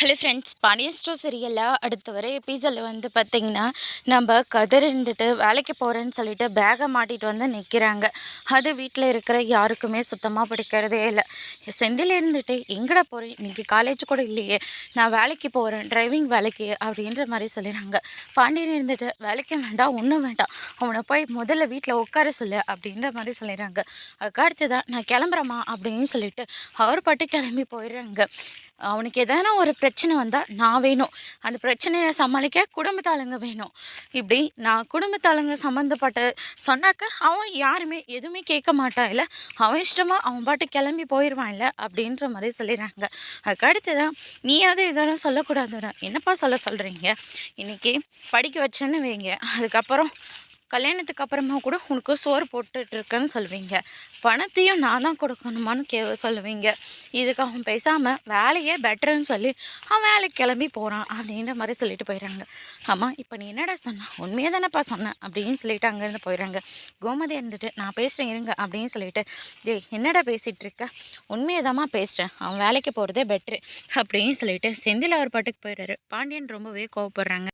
Hello friends Pandian சீரியலில் அடுத்த வர எபிசோடில் வந்து பார்த்திங்கன்னா நம்ம கதிர் இருந்துட்டு வேலைக்கு போகிறேன்னு சொல்லிட்டு பேகை மாட்டிட்டு வந்து நிற்கிறாங்க அது வீட்டில் இருக்கிற யாருக்குமே சுத்தமாக பிடிக்கிறதே இல்லை. செந்தில் இருந்துட்டு எங்கடா போகிறேன் இன்றைக்கி காலேஜ் கூட இல்லையே. நான் வேலைக்கு போகிறேன் டிரைவிங் வேலைக்கு அப்படின்ற மாதிரி சொல்லிடுறாங்க பாண்டியன் இருந்துட்டு வேலைக்கு வேண்டாம் ஒன்றும் வேண்டாம். அவனை போய் முதல்ல வீட்டில் உட்கார சொல்லு அப்படின்ற மாதிரி சொல்லிடுறாங்க. அதுக்கு அடுத்ததான் நான் கிளம்புறேம்மா அப்படின்னு சொல்லிட்டு அவர் பாட்டு கிளம்பி போயிடுறாங்க. அவனுக்கு எதனா ஒரு பிரச்சனை வந்தால் நான் வேணும். அந்த பிரச்சனையை சமாளிக்க குடும்பத்தாளுங்க வேணும். இப்படி நான் குடும்பத்தாளுங்க சம்மந்தப்பட்ட சொன்னாக்க அவன் யாருமே எதுவுமே கேட்க மாட்டான் இல்லை அவன் இஷ்டமாக அவன் பாட்டு கிளம்பி போயிடுவான் இல்லை அப்படின்ற மாதிரி சொல்லிடுறாங்க. அதுக்கு அடுத்ததான் நீயாவது இதெல்லாம் சொல்லக்கூடாதுடா என்னப்பா சொல்ல சொல்கிறீங்க இன்றைக்கி படிக்க வச்சேன்னு வைங்க. அதுக்கப்புறம் கல்யாணத்துக்கு அப்புறமா கூட உனக்கு சோறு போட்டுட்ருக்கேன்னு சொல்லுவீங்க. பணத்தையும் நான் தான் கொடுக்கணுமான்னு கே சொல்லுவீங்க. இதுக்கு அவன் பேசாமல் வேலையே பெட்டர்னு சொல்லி அவன் வேலைக்கு கிளம்பி போகிறான் அப்படின்ற மாதிரி சொல்லிட்டு போயிடுறாங்க. ஆமாம் இப்போ நீ என்னடா சொன்ன? உண்மையாக தானேப்பா சொன்னேன் அப்படின்னு சொல்லிட்டு அங்கேருந்து போயிடுறாங்க. கோமதி இருந்துட்டு நான் பேசுகிறேன் இருங்க அப்படின்னு சொல்லிட்டு டேய் என்னடா பேசிகிட்டு இருக்க? உண்மையை தாம்மா பேசுகிறேன் அவன் வேலைக்கு போகிறதே பெட்ரு அப்படின்னு சொல்லிட்டு செந்தில் அவர் பாட்டுக்கு போயிடுறாரு. பாண்டியன் ரொம்பவே கோவப்படுறாங்க.